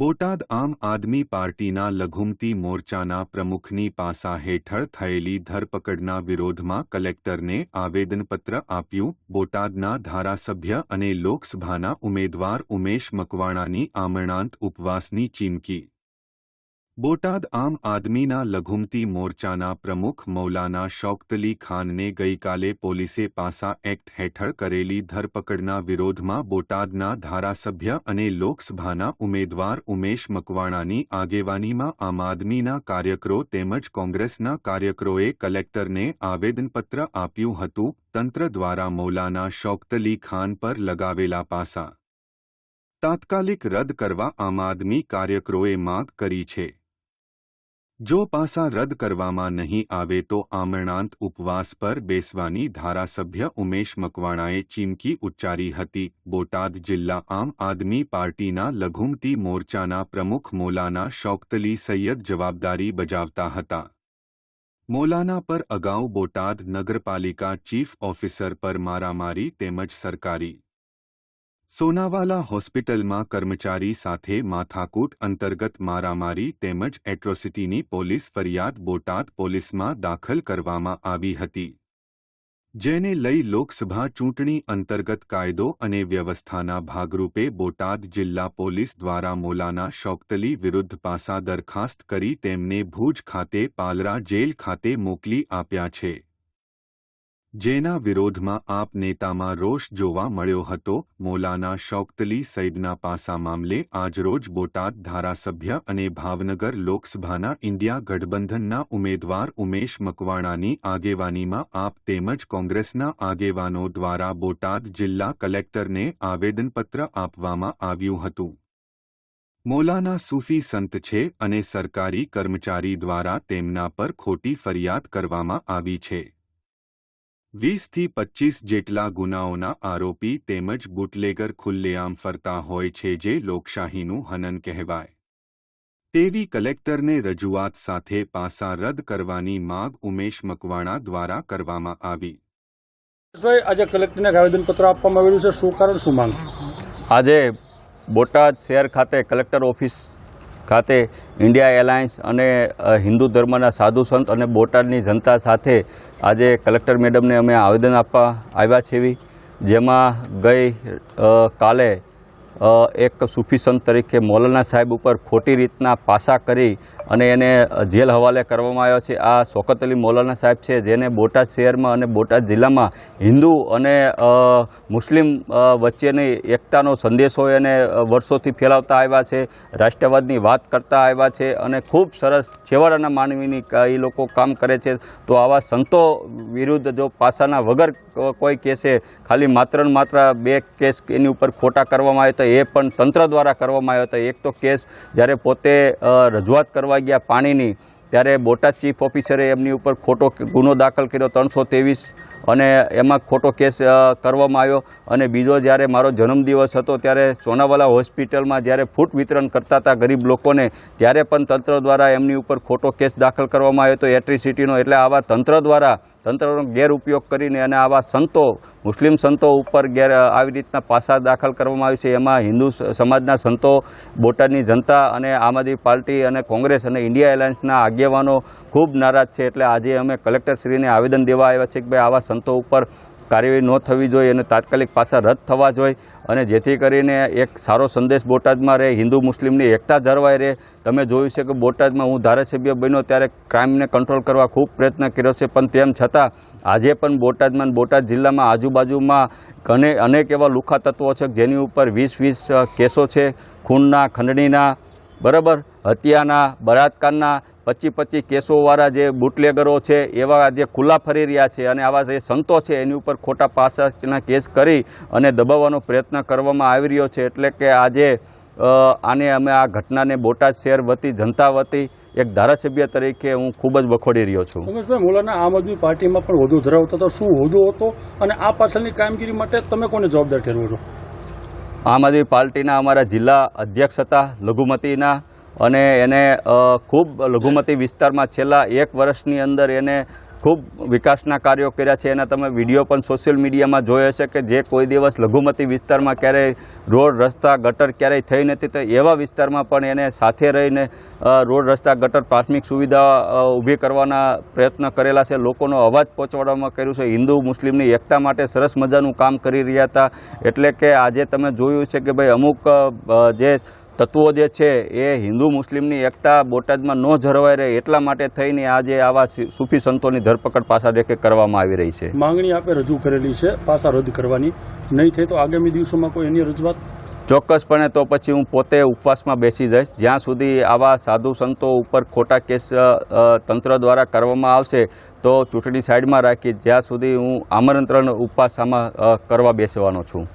બોટાદ આમ આદમી પાર્ટીના લઘુમતી મોરચાના પ્રમુખની પાસા હેઠળ થયેલી ધરપકડના વિરોધમાં કલેક્ટરને આવેદનપત્ર આપ્યું. બોટાદના ધારાસભ્ય અને લોકસભાના ઉમેદવાર ઉમેશ મકવાણાની આમરણાંત ઉપવાસની ચીમકી બોટાદ આમ આદમીના લઘુમતી મોરચાના પ્રમુખ મૌલાના શૌકતલી ખાનને ગઈકાલે પોલીસે પાસા એક્ટ હેઠળ કરેલી ધરપકડના વિરોધમાં બોટાદના ધારાસભ્ય અને લોકસભાના ઉમેદવાર ઉમેશ મકવાણાની આગેવાનીમાં આમ આદમીના કાર્યકરો તેમજ કોંગ્રેસના કાર્યકરોએ કલેક્ટરને આવેદનપત્ર આપ્યું હતું તંત્ર દ્વારા મૌલાના શૌકતલી ખાન પર લગાવેલા પાસા. તાત્કાલિક રદ કરવા આમ આદમી કાર્યકરોએ માંગ કરી છે. જો પાસા રદ કરવામાં નહીં આવે તો આમરણાંત ઉપવાસ પર બેસવાની ધારાસભ્ય ઉમેશ મકવાણાએ ચીમકી ઉચ્ચારી હતી, બોટાદ જિલ્લા આમ આદમી પાર્ટીના લઘુમતી મોરચાના પ્રમુખ મોલાના શૌકતલી સૈયદ જવાબદારી બજાવતા હતા. મોલાના પર અગાઉ બોટાદ નગરપાલિકા ચીફ ઓફિસર પર મારામારી તેમજ સરકારી સોનાવાલા હોસ્પિટલમાં કર્મચારી સાથે માથાકૂટ અંતર્ગત મારામારી તેમજ એટ્રોસિટીની પોલીસ ફરિયાદ બોટાદ પોલીસમાં દાખલ કરવામાં આવી હતી. જેને લઈ લોકસભા ચૂંટણી અંતર્ગત કાયદો અને વ્યવસ્થાના ભાગરૂપે બોટાદ જિલ્લા પોલીસ દ્વારા મોલાના શોકતલી વિરુદ્ધ પાસા દરખાસ્ત કરી તેમને ભુજ ખાતે પાલરા જેલ ખાતે મોકલી આપ્યા છે. જેના વિરોધમાં આપ નેતામાં રોષ જોવા મળ્યો હતો, મોલાના શૌકતલી સઈદના પાસા મામલે આજરોજ બોટાદ ધારાસભ્ય અને ભાવનગર લોકસભાના ઇન્ડિયા ગઠબંધનના ઉમેદવાર ઉમેશ મકવાણાની આગેવાનીમાં આપ તેમજ કોંગ્રેસના આગેવાનો દ્વારા બોટાદ જિલ્લા કલેક્ટરને આવેદનપત્ર આપવામાં આવ્યું હતું. મોલાના સૂફી સંત છે અને સરકારી કર્મચારી દ્વારા તેમના પર ખોટી ફરિયાદ કરવામાં આવી છે. વીસથી પચીસ જેટલા ગુનાઓના આરોપી તેમજ બુટલેગર ખુલ્લેઆમ ફરતા હોય છે જે લોકશાહીનું હનન કહેવાય. તેવી કલેક્ટરને રજૂઆત સાથે પાસા રદ કરવાની માગ ઉમેશ મકવાણા દ્વારા કરવામાં આવી. આજે કલેક્ટરને આવેદનપત્ર આપવામાં આવેલું છે. શું કારણ શું માંગ? આજે બોટાદ શહેર ખાતે કલેક્ટર ઓફિસ ખાતે ઇન્ડિયા એલાયન્સ અને હિન્દુ ધર્મના સાધુ સંત અને બોટાદની જનતા સાથે આજે કલેક્ટર મેડમને અમે આવેદન આપવા આવ્યા છીએ. જેમાં ગઈ કાલે એક સૂફી સંત તરીકે મૌલાના સાહેબ ઉપર ખોટી રીતના પાસા કરી અને એને જેલ હવાલે કરવામાં આવ્યો છે. આ શોકત અલી મૌલાના સાહેબ છે જેને બોટાદ શહેરમાં અને બોટાદ જિલ્લામાં હિન્દુ અને મુસ્લિમ વચ્ચેની એકતાનો સંદેશો એને વર્ષોથી ફેલાવતા આવ્યા છે, રાષ્ટ્રવાદની વાત કરતા આવ્યા છે અને ખૂબ સરસ છેવાડાના માનવીની એ લોકો કામ કરે છે. તો આવા સંતો વિરુદ્ધ જો પાસાના વગર કોઈ કેસે, ખાલી માત્ર ને માત્ર બે કેસ એની ઉપર ખોટા કરવામાં આવે હતા એ પણ તંત્ર દ્વારા કરવામાં આવ્યો હતો. એક તો કેસ જ્યારે પોતે રજૂઆત કરવા ગયા પાણીની ત્યારે બોટાદ ચીફ ઓફિસરે એમની ઉપર ખોટો ગુનો દાખલ કર્યો ત્રણસો ત્રેવીસ અને એમાં ખોટો કેસ કરવામાં આવ્યો. અને બીજો જ્યારે મારો જન્મદિવસ હતો ત્યારે સોનાવાલા હોસ્પિટલમાં જ્યારે ફૂટ વિતરણ કરતા હતા ગરીબ લોકોને, ત્યારે પણ તંત્ર દ્વારા એમની ઉપર ખોટો કેસ દાખલ કરવામાં આવ્યો. હતો એટ્રિસિટીનો એટલે આવા તંત્ર દ્વારા, તંત્રનો ગેરઉપયોગ કરીને અને આવા સંતો, મુસ્લિમ સંતો ઉપર ગેર, આવી રીતના પાસા દાખલ કરવામાં આવ્યું છે. એમાં હિન્દુ સમાજના સંતો, બોટાદની જનતા અને આમ આદમી પાર્ટી અને કોંગ્રેસ અને ઇન્ડિયા એલાયન્સના આગેવાનો ખૂબ નારાજ છે. એટલે આજે અમે કલેક્ટરશ્રીને આવેદન દેવા આવ્યા છે કે ભાઈ આવા સંતો ઉપર કાર્યવાહી ન થવી જોઈએ અને તાત્કાલિક પાસા રદ થવા જોઈએ અને જેથી કરીને એક સારો સંદેશ બોટાદમાં રહે, હિન્દુ મુસ્લિમની એકતા જળવાઈ રહે. તમે જોયું છે કે બોટાદમાં હું ધારાસભ્ય બન્યો ત્યારે ક્રાઇમને કંટ્રોલ કરવા ખૂબ પ્રયત્ન કર્યો છે. પણ તેમ છતાં આજે પણ બોટાદમાં બોટાદ જિલ્લામાં આજુબાજુમાં ઘણે અનેક એવા લુખા તત્વો છે જેની ઉપર વીસ વીસ કેસો છે. ખૂનના, ખંડણીના બરાબર? હત્યાના, બળાત્કારના પચી પચી કેસોવાળા જે બુટલેગરો છે, એવા જે ખુલ્લા ફરી રહ્યા છે અને આવા જે સંતો છે, એની ઉપર ખોટા પાસાના કેસ કરી અને દબાવવાનો પ્રયત્ન કરવામાં આવી રહ્યો છે. એટલે કે આજે આને અમે આ ઘટનાને બોટાદ શહેર વતી, જનતા વતી એક ધારાસભ્ય તરીકે હું ખૂબ જ વખોડી રહ્યો છું. ઉમેશભાઈ મોલાના આમ આદમી પાર્ટીમાં પણ વધુ ધરાવતા હતો? શું હોદ્દો હતો? અને આ પાછળની કામગીરી માટે તમે કોને જવાબદાર ઠેરવો છો? આમ આદમી પાર્ટીના અમારા જિલ્લા અધ્યક્ષ હતા, લઘુમતીના, અને એને ખૂબ લઘુમતી વિસ્તારમાં છેલ્લા એક વર્ષની અંદર એને ખૂબ વિકાસના કાર્યો કર્યા છે એના તમે વીડિયો પણ સોશિયલ મીડિયામાં જોયો હશે કે જે કોઈ દિવસ લઘુમતી વિસ્તારમાં ક્યારેય રોડ, રસ્તા, ગટર ક્યારેય થઈ નથી, તો એવા વિસ્તારમાં પણ એને સાથે રહીને રોડ, રસ્તા, ગટર પ્રાથમિક સુવિધા ઊભી કરવાના પ્રયત્ન કરેલા છે. લોકોનો અવાજ પહોંચાડવામાં કર્યું છે. હિન્દુ, મુસ્લિમની એકતા માટે સરસ મજાનું કામ કરી રહ્યા હતા. એટલે કે આજે તમે જોયું છે કે ભાઈ અમુક જે તત્વો જે છે એ હિન્દુ મુસ્લિમની એકતા બોટાદમાં ન જળવાઈ રહે એટલા માટે થઈને આજે આવા સૂફી સંતોની ધરપકડ પાછા દેખે કરવામાં આવી રહી છે. માંગણી આપે રજૂ કરેલી છે પાસા રદ કરવાની. નહીં થાય તો આગામી દિવસોમાં કોઈ એની રજૂઆત? ચોક્કસપણે તો પછી હું પોતે ઉપવાસમાં બેસી જઈશ. જ્યાં સુધી આવા સાધુ સંતો ઉપર ખોટા કેસ તંત્ર દ્વારા કરવામાં આવશે તો ચૂંટણી સાઈડમાં રાખી જ્યાં સુધી હું આમંત્રણ ઉપવાસ આમાં કરવા બેસવાનો છું.